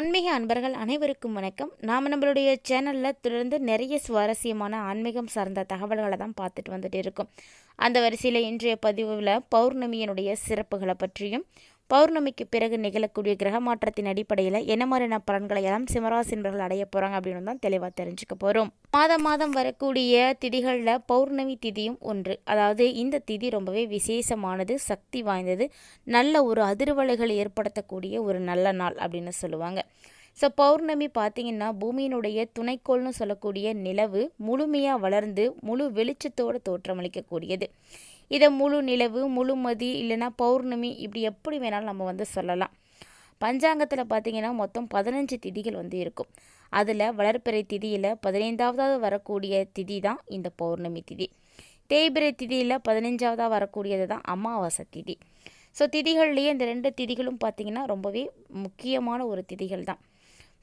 ஆன்மீக அன்பர்கள் அனைவருக்கும் வணக்கம். நாம் நம்மளுடைய சேனலில் தொடர்ந்து நிறைய சுவாரஸ்யமான ஆன்மீகம் சார்ந்த தகவல்களை தான் பார்த்துட்டு வந்துட்டு இருக்கோம். அந்த வரிசையில் இன்றைய பதிவில் பௌர்ணமியினுடைய சிறப்புகளை பற்றியும் பௌர்ணமிக்கு பிறகு நிகழக்கூடிய கிரக மாற்றத்தின் அடிப்படையில் என்ன மாதிரியான பலன்களை எல்லாம் சிம்மராசி என்பர்கள் அடைய போகிறாங்க அப்படின்னு தான் தெளிவாக தெரிஞ்சுக்க போகிறோம் மாதம் மாதம் வரக்கூடிய திதிகளில் பௌர்ணமி திதியும் ஒன்று. அதாவது இந்த திதி ரொம்பவே விசேஷமானது சக்தி வாய்ந்தது. நல்ல ஒரு அதிர்வலைகள் ஏற்படுத்தக்கூடிய ஒரு நல்ல நாள் அப்படின்னு சொல்லுவாங்க. ஸோ பௌர்ணமி பார்த்தீங்கன்னா பூமியினுடைய துணைக்கோள்னு சொல்லக்கூடிய நிலவு முழுமையாக வளர்ந்து முழு வெளிச்சத்தோடு தோற்றமளிக்கக்கூடியது. இதை முழு நிலவு முழுமதி இல்லைன்னா பௌர்ணமி இப்படி எப்படி வேணாலும் நம்ம வந்து சொல்லலாம். பஞ்சாங்கத்தில் பார்த்தீங்கன்னா மொத்தம் பதினஞ்சு திதிகள் வந்து இருக்கும். அதில் வளர்ப்பிறை திதியில் பதினைந்தாவதாவது வரக்கூடிய திதி தான் இந்த பௌர்ணமி திதி. தேய்பிறை திதியில் பதினஞ்சாவதாக வரக்கூடியது தான் அமாவாசை திதி. ஸோ திதிகள்லேயே இந்த ரெண்டு திதிகளும் பார்த்திங்கன்னா ரொம்பவே முக்கியமான ஒரு திதிகள் தான்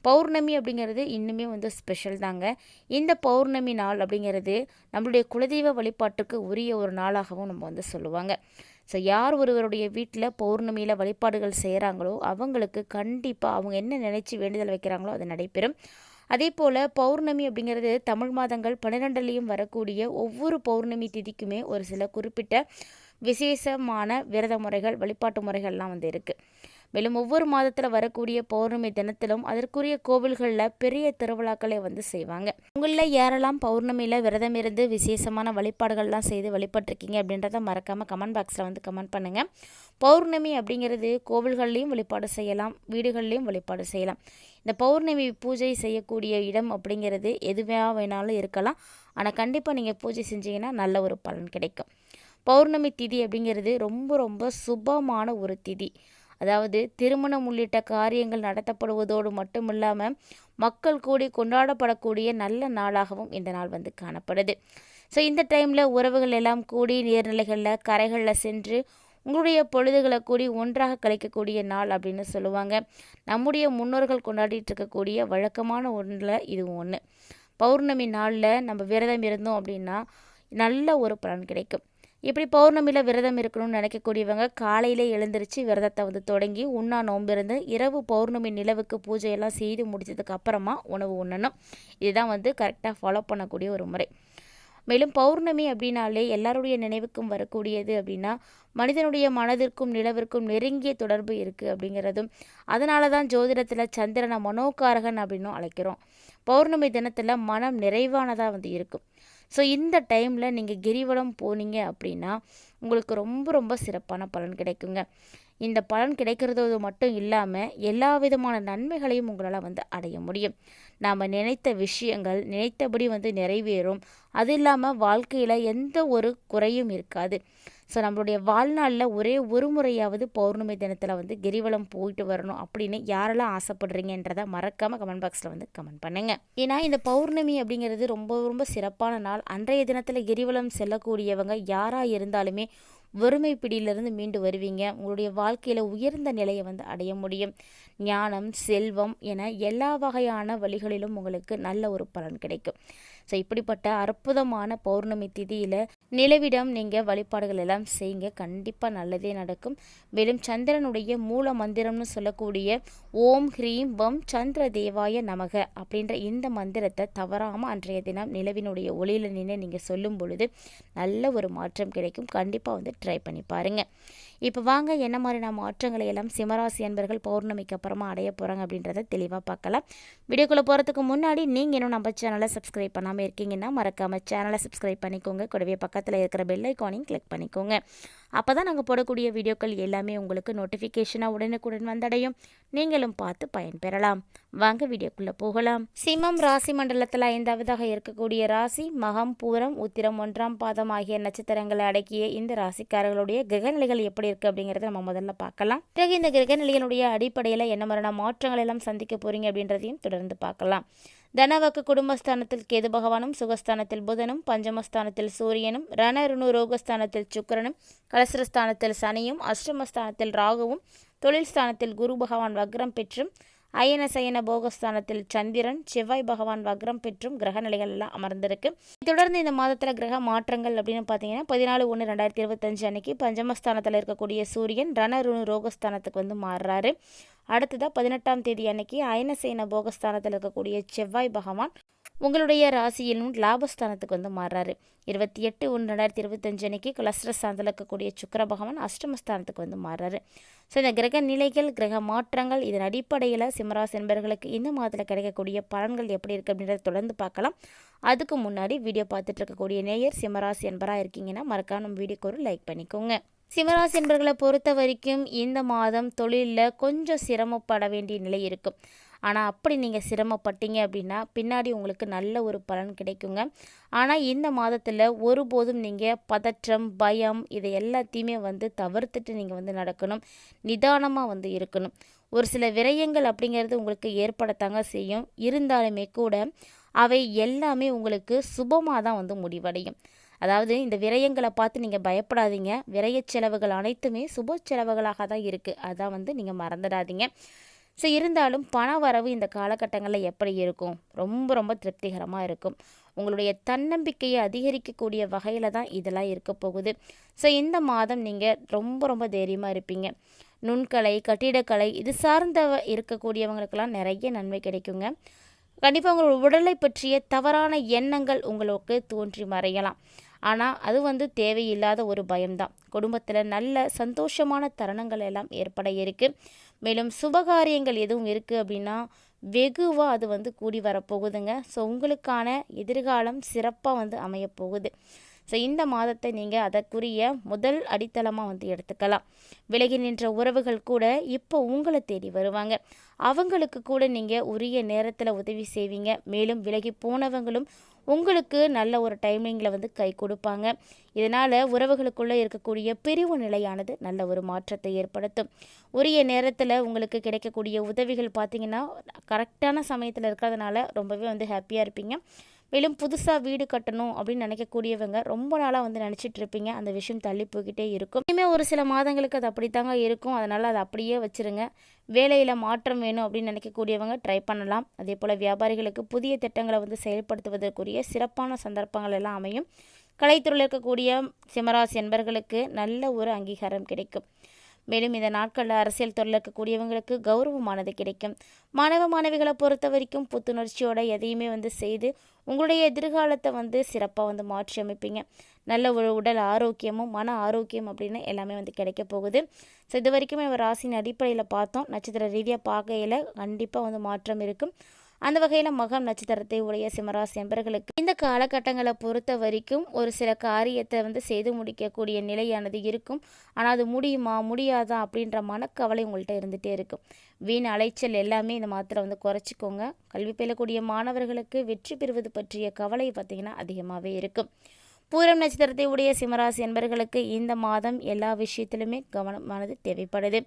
பௌர்ணமி அப்படிங்கிறது இன்னுமே வந்து ஸ்பெஷல் தாங்க. இந்த பௌர்ணமி நாள் அப்படிங்கிறது நம்மளுடைய குலதெய்வ வழிபாட்டுக்கு உரிய ஒரு நாளாகவும் நம்ம வந்து சொல்லுவாங்க. ஸோ யார் ஒருவருடைய வீட்டில் பௌர்ணமியில் வழிபாடுகள் செய்கிறாங்களோ அவங்களுக்கு கண்டிப்பாக அவங்க என்ன நினச்சி வேண்டுதல் வைக்கிறாங்களோ அது நடைபெறும். அதே போல் பௌர்ணமி அப்படிங்கிறது தமிழ் மாதங்கள் பன்னிரெண்டுலேயும் வரக்கூடிய ஒவ்வொரு பௌர்ணமி திதிக்குமே ஒரு சில குறிப்பிட்ட விசேஷமான விரத முறைகள் வழிபாட்டு முறைகள்லாம் வந்து இருக்குது மேலும் ஒவ்வொரு மாதத்தில் வரக்கூடிய பௌர்ணமி தினத்திலும் அதற்குரிய கோவில்களில் பெரிய திருவிழாக்களை வந்து செய்வாங்க. உங்களில் யாரெல்லாம் பௌர்ணமியில் விரதம் இருந்து விசேஷமான வழிபாடுகள்லாம் செய்து வழிபட்டிருக்கீங்க அப்படின்றத மறக்காமல் கமெண்ட் பாக்ஸில் வந்து கமெண்ட் பண்ணுங்கள் பௌர்ணமி அப்படிங்கிறது கோவில்கள்லேயும் வழிபாடு செய்யலாம் வீடுகள்லேயும் வழிபாடு செய்யலாம். இந்த பௌர்ணமி பூஜை செய்யக்கூடிய இடம் அப்படிங்கிறது எதுவாக வேணாலும் இருக்கலாம். ஆனால் கண்டிப்பாக நீங்கள் பூஜை செஞ்சீங்கன்னா நல்ல ஒரு பலன் கிடைக்கும். பௌர்ணமி திதி அப்படிங்கிறது ரொம்ப ரொம்ப சுபமான ஒரு திதி. அதாவது திருமணம் உள்ளிட்ட காரியங்கள் நடத்தப்படுவதோடு மட்டும் இல்லாமல் மக்கள் கூடி கொண்டாடப்படக்கூடிய நல்ல நாளாகவும் இந்த நாள் வந்து காணப்படுது. ஸோ இந்த டைமில் உறவுகள் எல்லாம் கூடி நீர்நிலைகளில் கரைகளில் சென்று உங்களுடைய பொழுதுகளை கூடி ஒன்றாக கழிக்கக்கூடிய நாள் அப்படின்னு சொல்லுவாங்க. நம்முடைய முன்னோர்கள் கொண்டாடிட்டு இருக்கக்கூடிய வழக்கமான ஒன்றில் இதுவும் ஒன்று பௌர்ணமி நாளில் நம்ம விரதம் இருந்தோம் அப்படின்னா நல்ல ஒரு பலன் கிடைக்கும். இப்படி பௌர்ணமியில் விரதம் இருக்கணும்னு நினைக்கக்கூடியவங்க காலையில் எழுந்திரிச்சு விரதத்தை வந்து தொடங்கி உண்ணா நோம்பிருந்து இரவு பௌர்ணமி நிலவுக்கு பூஜையெல்லாம் செய்து முடித்ததுக்கு அப்புறமா உணவு உண்ணணும். இதுதான் வந்து கரெக்டாக ஃபாலோ பண்ணக்கூடிய ஒரு முறை. மேலும் பௌர்ணமி அப்படின்னாலே எல்லாருடைய நினைவுக்கும் வரக்கூடியது அப்படின்னா மனிதனுடைய மனதிற்கும் நிலவிற்கும் நெருங்கிய தொடர்பு இருக்குது அப்படிங்கிறதும் அதனால தான் ஜோதிடத்தில் சந்திரனை மனோகாரகன் அப்படின்னும் அழைக்கிறோம். பௌர்ணமி தினத்தில் மனம் நிறைவானதாக வந்து இருக்கும். ஸோ இந்த டைமில் நீங்கள் கிரிவலம் போனீங்க அப்படின்னா உங்களுக்கு ரொம்ப ரொம்ப சிறப்பான பலன் கிடைக்குங்க. இந்த பலன் கிடைக்கிறதோடு மட்டும் இல்லாமல் எல்லா விதமான நன்மைகளையும் உங்களால் வந்து அடைய முடியும். நாம் நினைத்த விஷயங்கள் நினைத்தபடி வந்து நிறைவேறும். அது இல்லாமல் வாழ்க்கையில் எந்த ஒரு குறையும் இருக்காது. ஸோ நம்மளுடைய வாழ்நாளில் ஒரே ஒரு முறையாவது பௌர்ணமி தினத்தில் வந்து கிரிவலம் போயிட்டு வரணும் அப்படின்னு யாரெல்லாம் ஆசைப்படுறீங்கன்றதை மறக்காமல் கமெண்ட் பாக்ஸில் வந்து கமெண்ட் பண்ணுங்கள் ஏன்னா இந்த பௌர்ணமி அப்படிங்கிறது ரொம்ப ரொம்ப சிறப்பான நாள். அன்றைய தினத்தில் கிரிவலம் செல்லக்கூடியவங்க யாராக இருந்தாலுமே வறுமை பிடியிலிருந்து மீண்டு வருவீங்க. உங்களுடைய வாழ்க்கையில் உயர்ந்த நிலையை வந்து அடைய முடியும். ஞானம் செல்வம் என எல்லா வகையான வழிகளிலும் உங்களுக்கு நல்ல ஒரு பலன் கிடைக்கும். ஸோ இப்படிப்பட்ட அற்புதமான பௌர்ணமி திதியில் நிலவிடம் நீங்கள் வழிபாடுகள் எல்லாம் செய்யுங்க. கண்டிப்பாக நல்லதே நடக்கும். மேலும் சந்திரனுடைய மூல மந்திரம்னு சொல்லக்கூடிய ஓம் ஹ்ரீம் வம் சந்திர தேவாய நமக அப்படின்ற இந்த மந்திரத்தை தவறாமல் அன்றைய தினம் நிலவினுடைய ஒளியில் நின்று நீங்கள் சொல்லும் பொழுது நல்ல ஒரு மாற்றம் கிடைக்கும். கண்டிப்பாக வந்து ட்ரை பண்ணி பாருங்கள் இப்போ வாங்க என்ன மாதிரியான மாற்றங்களை எல்லாம் சிம்மராசி அன்பர்கள் பௌர்ணமிக்கு அப்புறமா அடைய போகிறாங்க அப்படின்றத தெளிவாக பார்க்கலாம். வீடியோக்குள்ளே போகிறதுக்கு முன்னாடி நீங்கள் இன்னும் நம்ம சேனலை சப்ஸ்கிரைப் பண்ணாமல் இருக்கீங்கன்னா மறக்காமல் சேனலை சப்ஸ்கிரைப் பண்ணிக்கோங்க. கூடவே பக்கத்தில் இருக்கிற பெல் ஐக்கானையும் கிளிக் பண்ணிக்கோங்க. அப்போ தான் நாங்கள் போடக்கூடிய வீடியோக்கள் எல்லாமே உங்களுக்கு நோட்டிஃபிகேஷனாக உடனுக்குடன் வந்தடையும். நீங்களும் பார்த்து பயன்பெறலாம். வாங்க வீடியோக்குள்ளே போகலாம். சிம்மம் ராசி மண்டலத்தில் ஐந்தாவதாக இருக்கக்கூடிய ராசி மகம் பூரம் உத்திரம் ஒன்றாம் பாதம் ஆகிய நட்சத்திரங்களை அடக்கிய இந்த ராசிக்காரர்களுடைய கிரகநிலைகள் எப்படி இருக்குது அப்படிங்கிறத நம்ம முதல்ல பார்க்கலாம். பிறகு இந்த கிரகநிலைகளுடைய அடிப்படையில் என்ன மாதிரியான மாற்றங்கள் எல்லாம் சந்திக்க போகிறீங்க அப்படின்றதையும் தொடர்ந்து பார்க்கலாம். தனவக்கு குடும்பஸ்தானத்தில் கேது பகவானும் சுகஸ்தானத்தில் புதனும் பஞ்சமஸ்தானத்தில் சூரியனும் ரணருணு ரோகஸ்தானத்தில் சுக்கரனும் கலசரஸ்தானத்தில் சனியும் அஷ்டமஸ்தானத்தில் ராகுவும் தொழில் ஸ்தானத்தில் குரு பகவான் வக்ரம் பெற்றும் அயன சயன போகஸ்தானத்தில் சந்திரன் செவ்வாய் பகவான் வக்ரம் பெற்றும் கிரக நிலைகள் எல்லாம் அமர்ந்திருக்கு. தொடர்ந்து இந்த மாதத்தில் கிரக மாற்றங்கள் அப்படின்னு பார்த்தீங்கன்னா பதினாலு ஒன்று ரெண்டாயிரத்தி இருபத்தஞ்சு அன்னைக்கு பஞ்சமஸ்தானத்தில் இருக்கக்கூடிய சூரியன் ரணருணு ரோகஸ்தானத்துக்கு வந்து மாறுறாரு. அடுத்ததாக பதினெட்டாம் தேதி அன்னைக்கு அயனசேன போகஸ்தானத்தில் இருக்கக்கூடிய செவ்வாய் பகவான் உங்களுடைய ராசியிலும் லாபஸ்தானத்துக்கு வந்து மாறுறாரு. இருபத்தி எட்டு ஒன்று ரெண்டாயிரத்தி இருபத்தஞ்சு அன்னைக்கு கலஸ்திரஸ்தானத்தில் இருக்கக்கூடிய சுக்கர பகவான் அஷ்டமஸ்தானத்துக்கு வந்து மாறுறாரு. ஸோ இந்த கிரக நிலைகள் கிரக மாற்றங்கள் இதன் அடிப்படையில் சிம்மராசி என்பர்களுக்கு இந்த மாதத்தில் கிடைக்கக்கூடிய பலன்கள் எப்படி இருக்குது அப்படின்றத தொடர்ந்து பார்க்கலாம். அதுக்கு முன்னாடி வீடியோ பார்த்துட்டு இருக்கக்கூடிய நேயர் சிம்மராசி என்பராக இருக்கீங்கன்னா மறக்காம வீடியோக்கு ஒரு லைக் பண்ணிக்கோங்க. சிம்மராசி என்பர்களை பொறுத்த வரைக்கும் இந்த மாதம் தொழிலில் கொஞ்சம் சிரமப்பட வேண்டிய நிலை இருக்கும். ஆனால் அப்படி நீங்கள் சிரமப்பட்டீங்க அப்படின்னா பின்னாடி உங்களுக்கு நல்ல ஒரு பலன் கிடைக்குங்க. ஆனால் இந்த மாதத்தில் ஒருபோதும் நீங்கள் பதற்றம் பயம் இதை எல்லாத்தையுமே வந்து தவிர்த்துட்டு நீங்கள் வந்து நடக்கணும். நிதானமாக வந்து இருக்கணும். ஒரு சில விரயங்கள் அப்படிங்கிறது உங்களுக்கு ஏற்படத்தாங்க செய்யும். இருந்தாலுமே கூட அவை எல்லாமே உங்களுக்கு சுபமாக தான் வந்து முடிவடையும். அதாவது இந்த விரயங்களை பார்த்து நீங்கள் பயப்படாதீங்க. விரய செலவுகள் அனைத்துமே சுப செலவுகளாக தான் இருக்குது அதான் வந்து நீங்கள் மறந்துடாதீங்க. ஸோ இருந்தாலும் பண வரவு இந்த காலகட்டங்களில் எப்படி இருக்கும்? ரொம்ப ரொம்ப திருப்திகரமாக இருக்கும். உங்களுடைய தன்னம்பிக்கையை அதிகரிக்கக்கூடிய வகையில் தான் இதெல்லாம் இருக்க போகுது. ஸோ இந்த மாதம் நீங்கள் ரொம்ப ரொம்ப தைரியமாக இருப்பீங்க. நுண்கலை கட்டிடக்கலை இது சார்ந்த இருக்கக்கூடியவங்களுக்கெல்லாம் நிறைய நன்மை கிடைக்குங்க. கண்டிப்பாக உங்களோட உடலை பற்றிய தவறான எண்ணங்கள் உங்களுக்கு தோன்றி மறையலாம். ஆனால் அது வந்து தேவையில்லாத ஒரு பயம்தான். குடும்பத்தில் நல்ல சந்தோஷமான தருணங்கள் எல்லாம் ஏற்பட இருக்குது மேலும் சுபகாரியங்கள் எதுவும் இருக்குது அப்படின்னா வெகுவாக அது வந்து கூடி வரப்போகுதுங்க. ஸோ உங்களுக்கான எதிர்காலம் சிறப்பாக வந்து அமையப்போகுது ஸோ இந்த மாதத்தை நீங்கள் அதற்குரிய முதல் அடித்தளமாக வந்து எடுத்துக்கலாம். விலகி நின்ற உறவுகள் கூட இப்போ உங்களை தேடி வருவாங்க. அவங்களுக்கு கூட நீங்கள் உரிய நேரத்தில் உதவி செய்வீங்க. மேலும் விலகி போனவங்களும் உங்களுக்கு நல்ல ஒரு டைமிங்கில் வந்து கை கொடுப்பாங்க. இதனால் உறவுகளுக்குள்ளே இருக்கக்கூடிய பிரிவு நிலையானது நல்ல ஒரு மாற்றத்தை ஏற்படுத்தும். உரிய நேரத்தில் உங்களுக்கு கிடைக்கக்கூடிய உதவிகள் பார்த்திங்கன்னா கரெக்டான சமயத்தில் இருக்கிறதுனால ரொம்பவே வந்து ஹாப்பியாக இருப்பீங்க. மேலும் புதுசாக வீடு கட்டணும் அப்படின்னு நினைக்கக்கூடியவங்க ரொம்ப நாளாக வந்து நினச்சிட்டு இருப்பீங்க. அந்த விஷயம் தள்ளி போய்கிட்டே இருக்கும். இனிமேல் ஒரு சில மாதங்களுக்கு அது அப்படித்தாங்க இருக்கும். அதனால் அதை அப்படியே வச்சுருங்க. வேலையில் மாற்றம் வேணும் அப்படின்னு நினைக்கக்கூடியவங்க ட்ரை பண்ணலாம். அதே போல் வியாபாரிகளுக்கு புதிய திட்டங்களை வந்து செயல்படுத்துவதற்குரிய சிறப்பான சந்தர்ப்பங்கள் எல்லாம் அமையும். கலைத்துறையில் இருக்கக்கூடிய சிம்மராசி என்பர்களுக்கு நல்ல ஒரு அங்கீகாரம் கிடைக்கும். மேலும் இந்த நாட்களில் அரசியல் தொழில் இருக்கக்கூடியவங்களுக்கு கௌரவமானது கிடைக்கும். மாணவ மாணவிகளை பொறுத்த வரைக்கும் புத்துணர்ச்சியோட எதையுமே வந்து செய்து உங்களுடைய எதிர்காலத்தை வந்து சிறப்பாக வந்து மாற்றி அமைப்பீங்க. நல்ல ஒரு உடல் ஆரோக்கியமும் மன ஆரோக்கியம் அப்படின்னு எல்லாமே வந்து கிடைக்க போகுது. ஸோ இது வரைக்கும் நம்ம ராசின் அடிப்படையில் பார்த்தோம். நட்சத்திர ரீதியாக பார்க்கையில் கண்டிப்பாக வந்து மாற்றம் இருக்கும். அந்த வகையில் மகம் நட்சத்திரத்தை உடைய சிம்மராசி என்பர்களுக்கு இந்த காலகட்டங்களை பொறுத்த வரைக்கும் ஒரு சில காரியத்தை வந்து செய்து முடிக்கக்கூடிய நிலையானது இருக்கும். ஆனால் அது முடியுமா முடியாதா அப்படின்ற மனக்கவலை உங்கள்கிட்ட இருந்துகிட்டே இருக்கும். வீண் அலைச்சல் எல்லாமே இந்த மாத்திரை வந்து குறைச்சிக்கோங்க. கல்வி பயிலக்கூடிய மாணவர்களுக்கு வெற்றி பெறுவது பற்றிய கவலை பார்த்திங்கன்னா அதிகமாகவே இருக்கும். பூரம் நட்சத்திரத்தை உடைய சிம்மராசி என்பர்களுக்கு இந்த மாதம் எல்லா விஷயத்திலுமே கவனமானது தேவைப்படுது.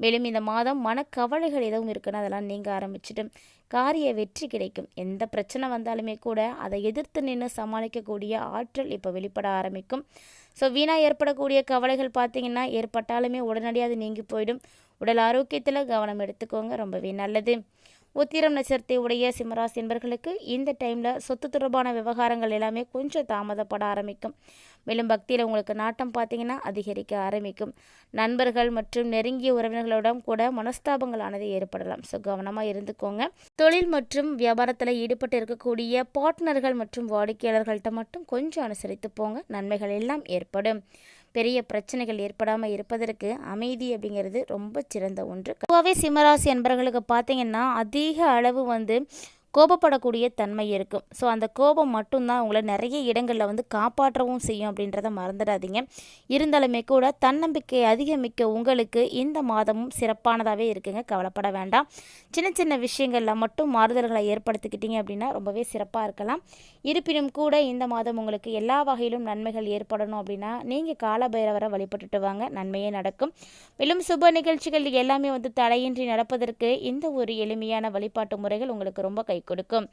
மேலும் இந்த மாதம் மனக்கவலைகள் எதுவும் இருக்குன்னு அதெல்லாம் நீங்க ஆரம்பிச்சிட்டு காரிய வெற்றி கிடைக்கும். எந்த பிரச்சனை வந்தாலுமே கூட அதை எதிர்த்து நின்று சமாளிக்கக்கூடிய ஆற்றல் இப்போ வெளிப்பட ஆரம்பிக்கும். ஸோ வீணாக ஏற்படக்கூடிய கவலைகள் பார்த்தீங்கன்னா ஏற்பட்டாலுமே உடனடியாக அது நீங்கி போயிடும். உடல் ஆரோக்கியத்தில் கவனம் எடுத்துக்கோங்க ரொம்பவே நல்லது. உத்திரம் நட்சத்திரத்தை உடைய சிம்மராசி என்பர்களுக்கு இந்த டைமில் சொத்து தொடர்பான விவகாரங்கள் எல்லாமே கொஞ்சம் தாமதப்பட ஆரம்பிக்கும். மேலும் பக்தியில் உங்களுக்கு நாட்டம் பார்த்தீங்கன்னா அதிகரிக்க ஆரம்பிக்கும். நண்பர்கள் மற்றும் நெருங்கிய உறவினர்களிடம் கூட மனஸ்தாபங்களானது ஏற்படலாம். ஸோ கவனமாக இருந்துக்கோங்க. தொழில் மற்றும் வியாபாரத்தில் ஈடுபட்டு இருக்கக்கூடிய பார்ட்னர்கள் மற்றும் வாடிக்கையாளர்கள்ட்ட மட்டும் கொஞ்சம் அனுசரித்து போங்க. நன்மைகள் எல்லாம் ஏற்படும். பெரிய பிரச்சனைகள் ஏற்படாமல் இருப்பதற்கு அமைதி அப்படிங்கிறது ரொம்ப சிறந்த ஒன்று. பொதுவாகவே சிம்மராசி என்பவர்களுக்கு பார்த்தீங்கன்னா அதிக அளவு வந்து கோபப்படக்கூடிய தன்மை இருக்கும். ஸோ அந்த கோபம் மட்டும்தான் உங்களை நிறைய இடங்களில் வந்து காப்பாற்றவும் செய்யும் அப்படின்றத மறந்துடாதீங்க. இருந்தாலுமே கூட தன்னம்பிக்கை அதிகமிக்க உங்களுக்கு இந்த மாதமும் சிறப்பானதாகவே இருக்குங்க. கவலைப்பட வேண்டாம். சின்ன சின்ன விஷயங்களில் மட்டும் மாறுதல்களை ஏற்படுத்திக்கிட்டீங்க அப்படின்னா ரொம்பவே சிறப்பாக இருக்கலாம். இருப்பினும் கூட இந்த மாதம் உங்களுக்கு எல்லா வகையிலும் நன்மைகள் ஏற்படணும் அப்படின்னா நீங்கள் காலபைரவரை வழிபட்டுட்டு வாங்க. நன்மையே நடக்கும். மேலும் சுப நிகழ்ச்சிகள் எல்லாமே வந்து தடையின்றி நடப்பதற்கு இந்த ஒரு எளிமையான வழிபாட்டு முறைகள் உங்களுக்கு ரொம்ப கை கொடுக்கும்.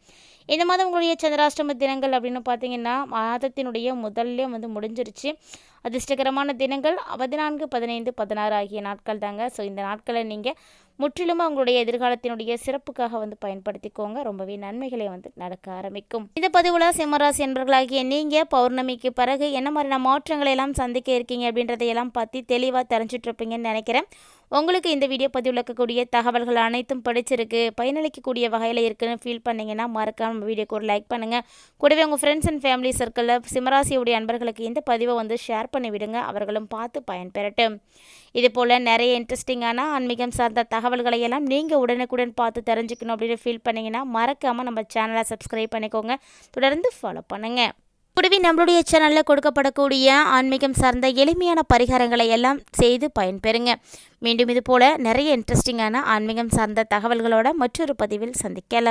இந்த மாதம் உங்களுடைய சந்திராஷ்டம தினங்கள் அப்படின்னு பார்த்தீங்கன்னா மாதத்தினுடைய முதல்ல வந்து முடிஞ்சிருச்சு. அதிர்ஷ்டகரமான தினங்கள் பதினான்கு பதினைந்து பதினாறு ஆகிய நாட்கள் தாங்க. ஸோ இந்த நாட்களை நீங்கள் முற்றிலும் உங்களுடைய எதிர்காலத்தினுடைய சிறப்புக்காக வந்து பயன்படுத்திக்கோங்க. ரொம்பவே நன்மைகளை வந்து நடக்க ஆரம்பிக்கும். இந்த பதிவில் சிம்மராசி என்பர்களாகிய நீங்கள் பௌர்ணமிக்கு பிறகு என்ன மாதிரியான மாற்றங்களை எல்லாம் சந்திக்க இருக்கீங்க அப்படின்றதையெல்லாம் பற்றி தெளிவாக தெரிஞ்சிட்ருப்பீங்கன்னு நினைக்கிறேன். உங்களுக்கு இந்த வீடியோ பதிவில் இருக்கக்கூடிய தகவல்கள் அனைத்தும் படிச்சிருக்கு பயனளிக்கக்கூடிய வகையில் இருக்குன்னு ஃபீல் பண்ணிங்கன்னா மறக்காமல் வீடியோக்கு ஒரு லைக் பண்ணுங்கள் கூடவே உங்கள் ஃப்ரெண்ட்ஸ் அண்ட் ஃபேமிலி சர்க்கிளில் சிம்மராசியுடைய அன்பர்களுக்கு இந்த பதிவை வந்து ஷேர் பண்ணி விடுங்க அவர்களும் பார்த்து பயன்பெறட்டும். இது போல் நிறைய இன்ட்ரெஸ்டிங்கான ஆன்மீகம் சார்ந்த தகவல்களை எல்லாம் நீங்கள் உடனுக்குடன் பார்த்து தெரிஞ்சுக்கணும் அப்படின்னு ஃபீல் பண்ணிங்கன்னா மறக்காமல் நம்ம சேனலை சப்ஸ்கிரைப் பண்ணிக்கோங்க. தொடர்ந்து ஃபாலோ பண்ணுங்கள் கூடவே நம்மளுடைய சேனலில் கொடுக்கப்படக்கூடிய ஆன்மீகம் சார்ந்த எளிமையான பரிகாரங்களை எல்லாம் செய்து பயன்பெறுங்க மீண்டும் இது போல் நிறைய இன்ட்ரெஸ்டிங்கான ஆன்மீகம் சார்ந்த தகவல்களோட மற்றொரு பதிவில் சந்திக்கலாம்.